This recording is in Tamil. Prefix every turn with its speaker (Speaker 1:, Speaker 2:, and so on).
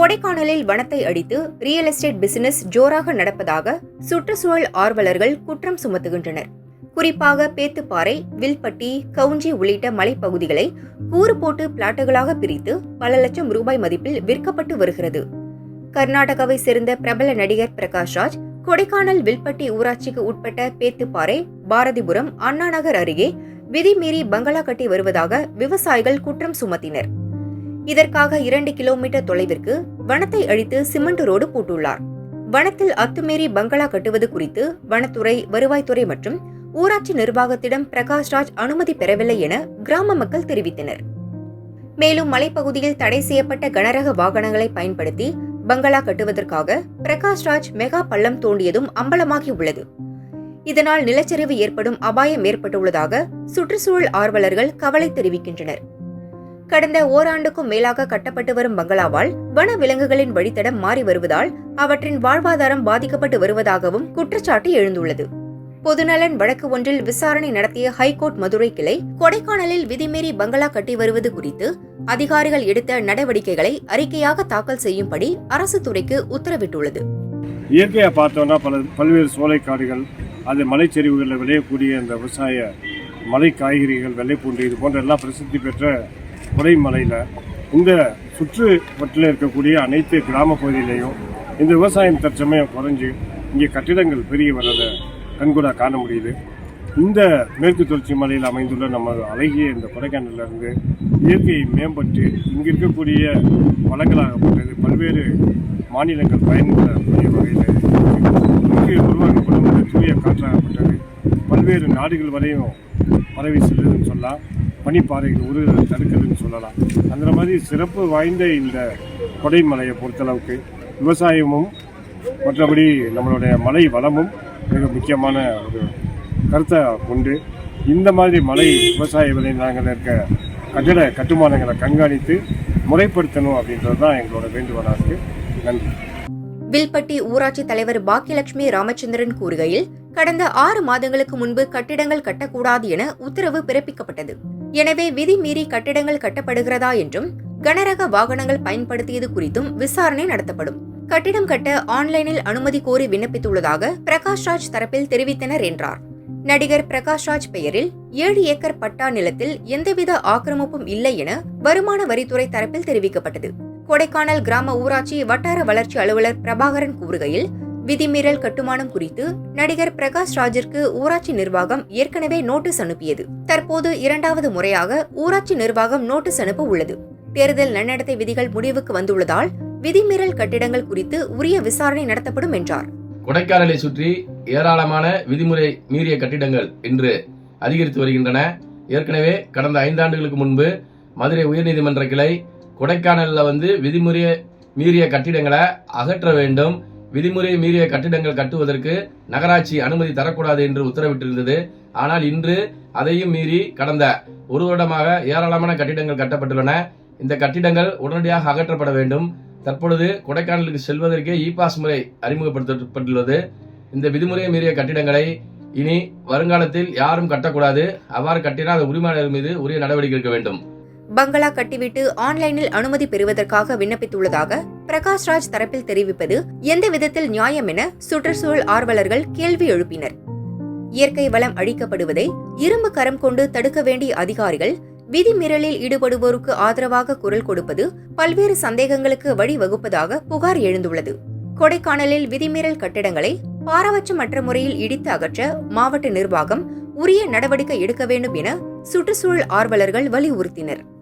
Speaker 1: கொடைக்கானலில் வனத்தை அடித்து ரியல் எஸ்டேட் பிசினஸ் ஜோராக நடப்பதாக சுற்றுச்சூழல் ஆர்வலர்கள் குற்றம் சுமத்துகின்றனர். குறிப்பாக பேத்துப்பாறை வில்பட்டி கவுஞ்சி உள்ளிட்ட மலைப்பகுதிகளை கூறு போட்டு பிளாட்டுகளாக பிரித்து பல லட்சம் ரூபாய் மதிப்பில் விற்கப்பட்டு வருகிறது. கர்நாடகாவை சேர்ந்த பிரபல நடிகர் பிரகாஷ் ராஜ் கொடைக்கானல் வில்பட்டி ஊராட்சிக்கு உட்பட்ட பேத்துப்பாறை பாரதிபுரம் அண்ணாநகர் அருகே விதிமீறி பங்களா கட்டி வருவதாக விவசாயிகள் குற்றம் சுமத்தினர். இதற்காக இரண்டு கிலோமீட்டர் தொலைவிற்கு வனத்தை அழித்து சிமெண்ட் ரோடு போட்டுள்ளார். வனத்தில் அத்துமீறி பங்களா கட்டுவது குறித்து வனத்துறை வருவாய்த்துறை மற்றும் ஊராட்சி நிர்வாகத்திடம் பிரகாஷ் ராஜ் அனுமதி பெறவில்லை என கிராம மக்கள் தெரிவித்தனர். மேலும் மலைப்பகுதியில் தடை செய்யப்பட்ட கனரக வாகனங்களை பயன்படுத்தி பங்களா கட்டுவதற்காக பிரகாஷ் ராஜ் மெகா பள்ளம் தோண்டியதும் அம்பலமாகி உள்ளது இதனால் நிலச்சரிவு ஏற்படும் அபாயம் ஏற்பட்டுள்ளதாக சுற்றுச்சூழல் ஆர்வலர்கள் கவலை தெரிவிக்கின்றனர். கடந்த ஓராண்டுக்கும் மேலாக கட்டப்பட்டு வரும் பங்களாவால் வன விலங்குகளின் வழித்தடம் மாறி வருவதால் அவற்றின் வாழ்வாதாரம் பாதிக்கப்பட்டு வருவதாகவும் குற்றச்சாட்டு எழுந்துள்ளது. பொதுநலன் வழக்கு ஒன்றில் விசாரணை நடத்திய ஹைகோர்ட் மதுரை கிளை கொடைக்கானலில் விதிமீறி பங்களா கட்டி வருவது குறித்து அதிகாரிகள் எடுத்த நடவடிக்கைகளை அறிக்கையாக தாக்கல் செய்யும்படி அரசு துறைக்கு உத்தரவிட்டுள்ளது.
Speaker 2: இயற்கையை பார்த்தோம்னா பல பல்வேறு சோலைக்காடுகள் அது மலைச்சரிவுகளில் விளையக்கூடிய இந்த விவசாய மலை காய்கறிகள் வெள்ளைப்பூண்டு இது போன்ற எல்லாம் பிரசித்தி பெற்ற குறைமலையில் இந்த சுற்றுவட்டில் இருக்கக்கூடிய அனைத்து கிராம பகுதியிலையும் இந்த விவசாயம் தற்சமயம் குறைஞ்சு இங்கே கட்டிடங்கள் பெருகி வர்றதை கண்கூடாக காண முடியுது. இந்த மேற்கு தொடர்ச்சி மலையில் அமைந்துள்ள நம்ம அழகிய இந்த கொடைக்கானல்ல இருந்து இயற்கையை மேம்பட்டு இங்கே இருக்கக்கூடிய வளங்களாகப்பட்டது பல்வேறு மாநிலங்கள் பயன்படக்கூடிய வகையில் இங்கு உருவாக்கப்படும் தூய காற்றாகப்பட்டது பல்வேறு நாடுகள் வரையும் பரவி செல்லுதுன்னு சொல்லலாம். பனிப்பாறைகள் உருகுதலை தடுக்குதுன்னு சொல்லலாம். அந்த மாதிரி சிறப்பு வாய்ந்த இந்த கொடைமலையை பொறுத்தளவுக்கு விவசாயமும் மற்றபடி நம்மளுடைய மலை வளமும் மிக முக்கியமான ஒரு கருத்தை கொண்டு இந்த மாதிரி மலை விவசாய விளைநிலங்கள் இருக்க கட்டிட கட்டுமானங்களை கண்காணித்து முறைப்படுத்தணும் அப்படின்றது தான் எங்களோட வேண்டுகோளாக இருக்கு. நன்றி.
Speaker 1: வில்பட்டி ஊராட்சி தலைவர் பாக்கியலட்சுமி ராமச்சந்திரன் கூறுகையில் கடந்த ஆறு மாதங்களுக்கு முன்பு கட்டிடங்கள் கட்டக்கூடாது என உத்தரவு பிறப்பிக்கப்பட்டது. எனவே விதி மீறி கட்டிடங்கள் கட்டப்படுகிறதா என்றும் கனரக வாகனங்கள் பயன்படுத்தியது குறித்தும் விசாரணை நடத்தப்படும். கட்டிடம் கட்ட ஆன்லைனில் அனுமதி கோரி விண்ணப்பித்துள்ளதாக பிரகாஷ் ராஜ் தரப்பில் தெரிவித்தனர் என்றார். நடிகர் பிரகாஷ் ராஜ் பெயரில் ஏழு ஏக்கர் பட்டா நிலத்தில் எந்தவித ஆக்கிரமிப்பும் இல்லை என வருமான வரித்துறை தரப்பில் தெரிவிக்கப்பட்டது. கொடைக்கானல் கிராம ஊராட்சி வட்டார வளர்ச்சி அலுவலர் பிரபாகரன் கூறுகையில் விதிமீறல் கட்டுமானம் குறித்து நடிகர் பிரகாஷ் ராஜிற்கு ஊராட்சி நிர்வாகம் ஏற்கனவே நோட்டீஸ் அனுப்பியது. தற்போது இரண்டாவது முறையாக ஊராட்சி நிர்வாகம் நோட்டீஸ் அனுப்ப உள்ளது. தேர்தல் நன்னடத்தை விதிகள் முடிவுக்கு வந்துள்ளதால் விதிமீறல் கட்டிடங்கள் குறித்து உரிய விசாரணை நடத்தப்படும் என்றார்.
Speaker 3: கொடைக்கானலை சுற்றி ஏராளமான விதிமுறை மீறிய கட்டிடங்கள் இன்று அதிகரித்து வருகின்றன. ஏற்கனவே கடந்த ஐந்தாண்டுகளுக்கு முன்பு மதுரை உயர்நீதிமன்ற கிளை கொடைக்கானலில் வந்து விதிமுறை மீறிய கட்டிடங்களை அகற்ற வேண்டும். விதிமுறை மீறிய கட்டிடங்கள் கட்டுவதற்கு நகராட்சி அனுமதி தரக்கூடாது என்று உத்தரவிட்டிருந்தது. ஆனால் இன்று அதையும் மீறி கடந்த ஒரு வருடமாக ஏராளமான கட்டிடங்கள் கட்டப்பட்டுள்ளன. இந்த கட்டிடங்கள் உடனடியாக அகற்றப்பட வேண்டும். தற்பொழுது கொடைக்கானலுக்கு செல்வதற்கே இ பாஸ் முறை அறிமுகப்படுத்தப்பட்டுள்ளது. இந்த விதிமுறையை மீறிய கட்டிடங்களை இனி வருங்காலத்தில் யாரும் கட்டக்கூடாது. அவ்வாறு கட்டினால் அது உரிமையாளர் மீது உரிய நடவடிக்கை எடுக்க வேண்டும்.
Speaker 1: பங்களா கட்டிவிட்டு ஆன்லைனில் அனுமதி பெறுவதற்காக விண்ணப்பித்துள்ளதாக பிரகாஷ் ராஜ் தரப்பில் தெரிவிப்பது எந்த விதத்தில் நியாயம் என சுற்றுச்சூழல் ஆர்வலர்கள் கேள்வி எழுப்பினர். இயற்கை வளம் அழிக்கப்படுவதை இரும்பு கரம் கொண்டு தடுக்க வேண்டிய அதிகாரிகள் விதிமீறலில் ஈடுபடுவோருக்கு ஆதரவாக குரல் கொடுப்பது பல்வேறு சந்தேகங்களுக்கு வழிவகுப்பதாக புகார் எழுந்துள்ளது. கொடைக்கானலில் விதிமீறல் கட்டிடங்களை பாரபட்சமற்ற முறையில் இடித்து அகற்ற மாவட்ட நிர்வாகம் உரிய நடவடிக்கை எடுக்க வேண்டும் என சுற்றுச்சூழல் ஆர்வலர்கள் வலியுறுத்தினர்.